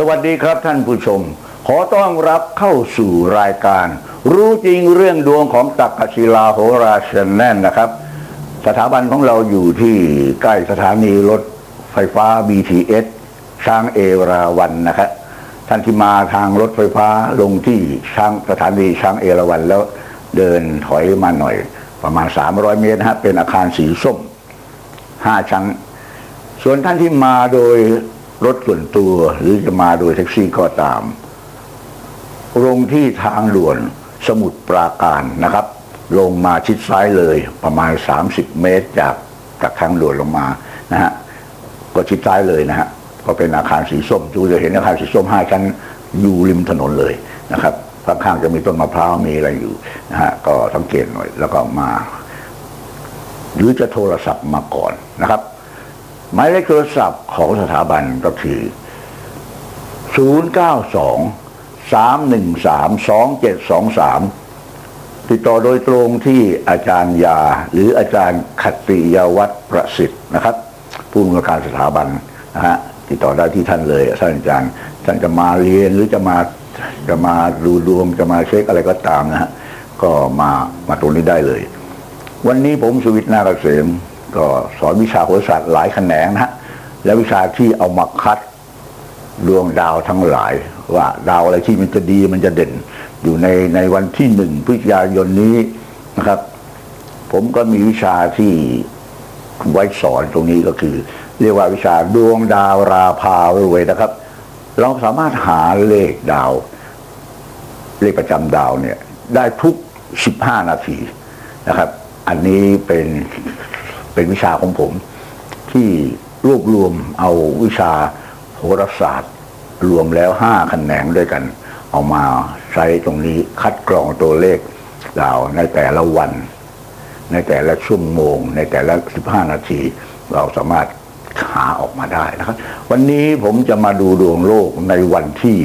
สวัสดีครับท่านผู้ชม ขอต้อนรับเข้าสู่รายการ รู้จริงเรื่องดวงของตักกศิลาโหราชแน่นนะครับ สถาบันของเราอยู่ที่ใกล้สถานีรถไฟฟ้า BTS ช้างเอราวันนะครับท่านที่มาทางรถไฟฟ้าลงที่ช้างสถานีช้างเอราวันแล้วเดินถอยมาหน่อย ประมาณ 300 เมตรนะฮะเป็นอาคารสีส้ม 5 ชั้น ส่วนท่านที่มาโดย รถส่วนตัวหรือจะมาโดยแท็กซี่ก็ตามลงที่ทางด่วนสมุทรปราการนะครับ ลงมาชิดซ้ายเลยประมาณ 30 เมตรจากจากทางด่วนลงมานะฮะก็ชิดซ้ายเลยนะฮะก็เป็นอาคารสีส้มจูจะเห็นอาคารสีส้มห้าชั้นอยู่ริมถนนเลยนะครับข้างๆจะมีต้นมะพร้าวมีอะไรอยู่นะฮะก็สังเกตหน่อยแล้วก็มา หรือจะโทรศัพท์มาก่อนนะครับ หมายเลขโทรศัพท์ของสถาบันก็คือ 092 313 2723 ติดต่อโดยตรงที่อาจารย์ยา หรืออาจารย์คติยวัฒประสิทธิ์นะครับ ผู้อำนวยการสถาบันนะฮะติดต่อได้ที่ท่านเลยท่านอาจารย์ท่านจะมาเรียนหรือจะมาจะมาดูดวงจะมาเช็คอะไรก็ตามนะฮะก็มามาตรงนี้ได้เลย วันนี้ผมสุวิทย์นาเกษม ก็สอนวิชาโหราศาสตร์หลายแขนงนะฮะและวิชาที่เอามาคัดดวงดาวทั้งหลาย ว่าดาวอะไรที่มันจะดีมันจะเด่น อยู่ในในวันที่หนึ่งพฤศจิกายนนี้นะครับ ผมก็มีวิชาที่ไว้สอนตรงนี้ก็คือ เรียกว่าวิชาดวงดาวราพารวยนะครับ เราสามารถหาเลขดาว เลขประจำดาวเนี่ย ได้ทุก 15 นาทีนะครับ อันนี้เป็น เป็นวิชาของผม ที่รวบรวมเอาวิชาโหราศาสตร์ รวมแล้วห้าแขนงด้วยกัน เอามาใช้ตรงนี้คัดกรองตัวเลขดาในแต่ละวัน ในแต่ละชั่วโมง ในแต่ละ15นาที เราสามารถหาออกมาได้นะครับ วันนี้ผมจะมาดูดวงโลกในวันที่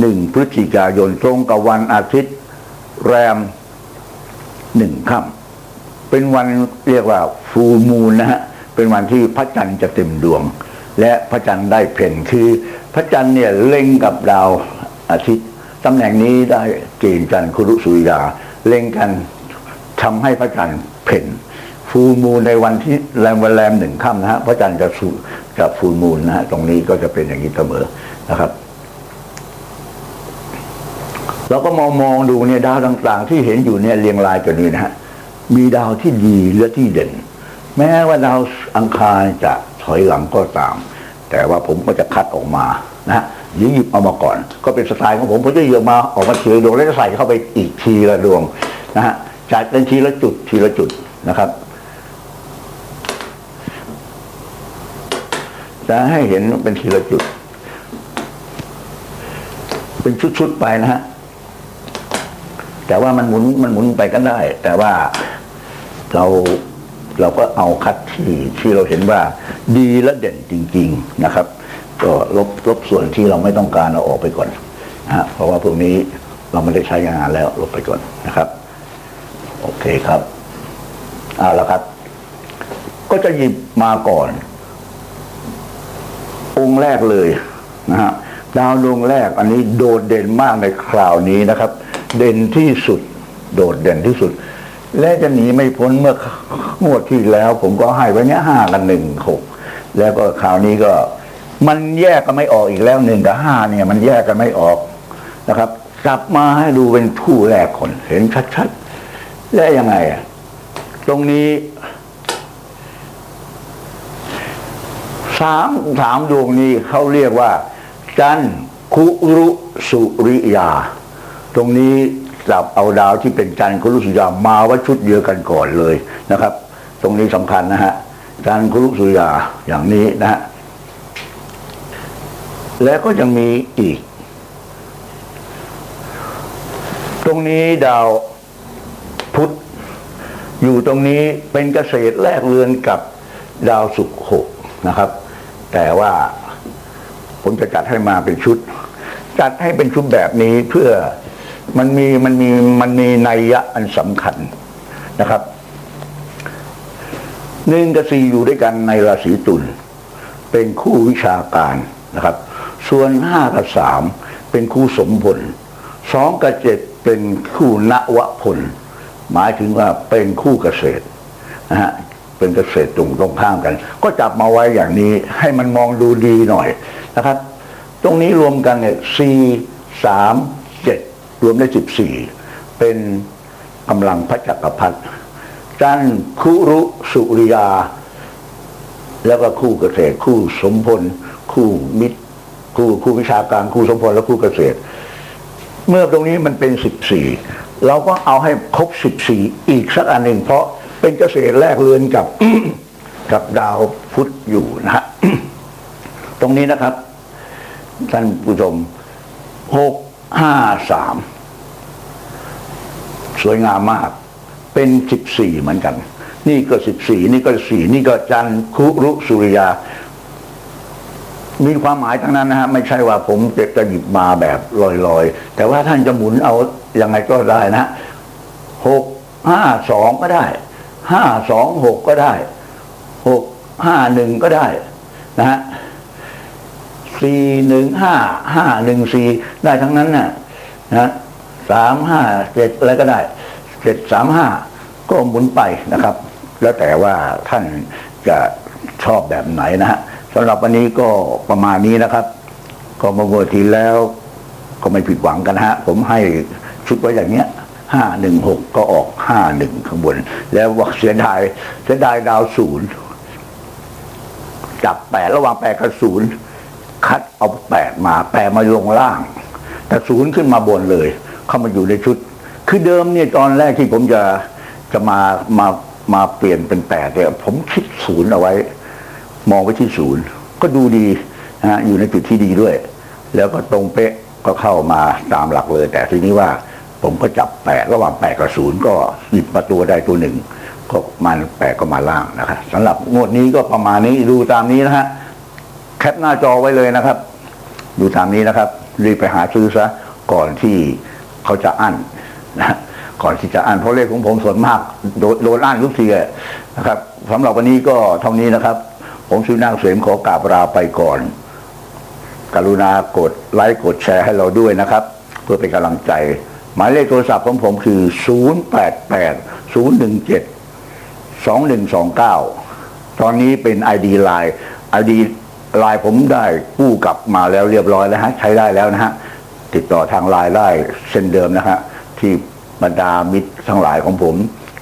หนึ่งพฤศจิกายนตรงกับวันอาทิตย์แรมหนึ่งค่ำ เป็นวันเรียกว่าฟูมูลนะฮะเป็นวันที่พระจันทร์จะเต็มดวง และพระจันทร์ได้เพ่นคือ พระจันทร์เนี่ยเล็งกับดาวอาทิตย์ตำแหน่งนี้ได้เกณฑ์จันทร์คุรุสุริยาเล็งกันทำให้พระจันทร์เพ่นฟูมูลในวันที่แรมวันแรมหนึ่งค่ำนะฮะพระจันทร์จะสูจะฟูมูลนะฮะตรงนี้ก็จะเป็นอย่างนี้เสมอนะครับเราก็มองมองดูเนี่ยดาวต่าง ๆ ที่เห็นอยู่เนี่ยเรียงรายตัวนี้นะฮะ มีดาวที่ดีและที่เด่น แม้ว่าดาวอังคารจะถอยหลังก็ตาม แต่ว่าผมก็จะคัดออกมานะหยิบหยิบเอามาก่อน ก็เป็นสไตล์ของผมผมจะหยิบมาออกมาทีละดวงแล้วจะใส่เข้าไปอีกทีละดวงนะฮะจัดเป็นทีละจุดทีละจุดนะครับจะให้เห็นเป็นทีละจุด เป็นชุดๆไปนะฮะแต่ว่ามันหมุนมันหมุนไปก็ได้ แต่ว่า เราเราก็เอาคัดที่ที่เราเห็นว่าดีและเด่นจริง ๆนะครับ ก็ลบลบส่วนที่เราไม่ต้องการเอาออกไปก่อนนะฮะเพราะว่าพวกนี้เราไม่ได้ใช้งานแล้วลบไปก่อนนะครับ โอเคครับเอาละครับ ก็จะหยิบมาก่อน องค์แรกเลยนะฮะดาวดวงแรกอันนี้โดดเด่นมากในคราวนี้นะครับ เด่นที่สุด โดดเด่นที่สุด และจะหนีไม่พ้นเมื่องวดที่แล้ว ผมก็ให้ไว้เนี้ยห้ากับหนึ่งหกแล้วก็คราวนี้ก็ มันแยกกันไม่ออกอีกแล้วหนึ่งกับห้าเนี่ย มันแยกกันไม่ออกนะครับกลับมาให้ดูเป็นคู่แรกคนเห็นชัดๆและยังไงอะตรงนี้สามสามดวงนี้เขาเรียกว่า จันคุรุสุริยา ตรงนี้ จับเอาดาวที่เป็นจันทร์คุรุสุริยามาไว่าชุดเดียวกันก่อนเลยนะครับ ตรงนี้สำคัญนะฮะจันทร์คุรุสุริยาอย่างนี้นะฮะแล้วก็ยังมีอีก ตรงนี้ดาวพุธอยู่ตรงนี้เป็นเกษตรแลกเรือนกับดาวศุกร์หกนะครับ แต่ว่าผมจะจัดให้มาเป็นชุด จัดให้เป็นชุดแบบนี้เพื่อ มันมีมันมีมันมีนัยยะอันสำคัญนะครับหนึ่งกับสี่อยู่ด้วยกันในราศีตุลเป็นคู่วิชาการนะครับ ส่วนห้ากับสามเป็นคู่สมผลสองกับเจ็ดเป็นคู่นวพลหมายถึงว่าเป็นคู่เกษตรนะฮะเป็นเกษตรตรงตรงข้ามกัน ก็จับมาไว้อย่างนี้ให้มันมองดูดีหน่อยนะครับ ตรงนี้รวมกันเนี่ยสี่สาม รวมได้สิบสี่เป็นกำลังพระจักรพรรดิจันคุรุสุริยา แล้วก็คู่เกษตร คู่สมพล คู่มิตร คู่คู่วิชาการ คู่สมพล และคู่เกษตร เมื่อตรงนี้มันเป็นสิบสี่เราก็เอาให้ครบสิบสี่อีกสักอันหนึ่งเพราะเป็นเกษตรแรกเรือนกับกับดาวพุธอยู่นะฮะตรงนี้นะครับ ท่านผู้ชมหก ห้าสามสวยงามมาก เป็นสิบสี่เหมือนกัน นี่ก็สิบสี่นี่ก็สี่นี่ก็จันคุรุสุริยา มีความหมายทั้งนั้นนะฮะไม่ใช่ว่าผมจะจะหยิบมาแบบลอยๆ แต่ว่าท่านจะหมุนเอาอยังไงก็ได้นะหกห้าสองก็ได้ห้าสองหกก็ได้หกห้าหนึ่งก็ได้นะฮะ สี่หนึ่งห้าห้าหนึ่งสี่ได้ทั้งนั้นน่ะนะสามห้าเจ็ดอะไรก็ได้เจ็ดสามห้าก็หมุนไปนะครับ แล้วแต่ว่าท่านจะชอบแบบไหนนะฮะสำหรับวันนี้ก็ประมาณนี้นะครับ ก็มาเวอร์ทีแล้ว ก็ไม่ผิดหวังกันนะฮะ ผมให้ชุดไว้อย่างเนี้ยห้าหนึ่งหกก็ออกห้าหนึ่งข้างบน แล้วว่าเสียดายเสียดายดาวศูนย์จับแปดระหว่างแปดกับศูนย์ คัดเอาแปดมาแปดมาลงล่าง แต่ศูนย์ขึ้นมาบนเลย เข้ามาอยู่ในชุด คือเดิมเนี่ยตอนแรกที่ผมจะจะมามามาเปลี่ยนเป็นแปดเนี่ยผมคิดศูนย์เอาไว้ มองไปที่ศูนย์ก็ดูดีนะฮะอยู่ในจุดที่ดีด้วย แล้วก็ตรงเป๊ะก็เข้ามาตามหลักเลย แต่ทีนี้ว่าผมก็จับแปดระหว่างแปดกับศูนย์ก็หยิบมาตัวใดตัวหนึ่งก็มันแปดก็มาล่างนะครับสำหรับงวดนี้ก็ประมาณนี้ดูตามนี้นะฮะ แคปหน้าจอไว้เลยนะครับ ดูตามนี้นะครับ รีบไปหาซื้อซะก่อนที่เขาจะอั้นนะก่อนที่จะอั้นเพราะเลขของผมส่วนมากโดนโดนอั้นทุกทีนะครับสำหรับวันนี้ก็เท่านี้นะครับ ผมชื่อนางเสมขอกราบลาไปก่อน กรุณากดไลค์กดแชร์ให้เราด้วยนะครับ เพื่อเป็นกำลังใจ หมายเลขโทรศัพท์ของผมคือ 088 017 2129 ตอนนี้เป็น ID Line ID Line ผมได้กู้กลับมาแล้วเรียบร้อยแล้วฮะใช้ได้แล้วนะฮะติดต่อทางไลน์ได้เช่นเดิมนะฮะที่บรรดามิตรทั้งหลายของผม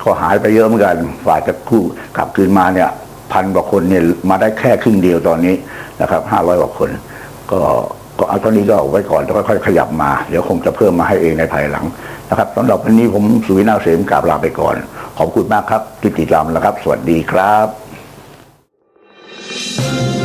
ก็หายไปเยอะเหมือนกันฝ่ายจะคู่กลับคืนมาเนี่ยพันกว่าคนเนี่ยมาได้แค่ครึ่งเดียวตอนนี้นะครับห้าร้อยกว่าคน ก็ก็เอาเท่านี้ก็เอาไว้ก่อนแล้วค่อยๆขยับมาเดี๋ยวคงจะเพิ่มมาให้เองในภายหลังนะครับสำหรับวันนี้ผมสุวินาเสมกราบลาไปก่อน ขอบคุณมากครับที่ติดตามนะครับ สวัสดีครับ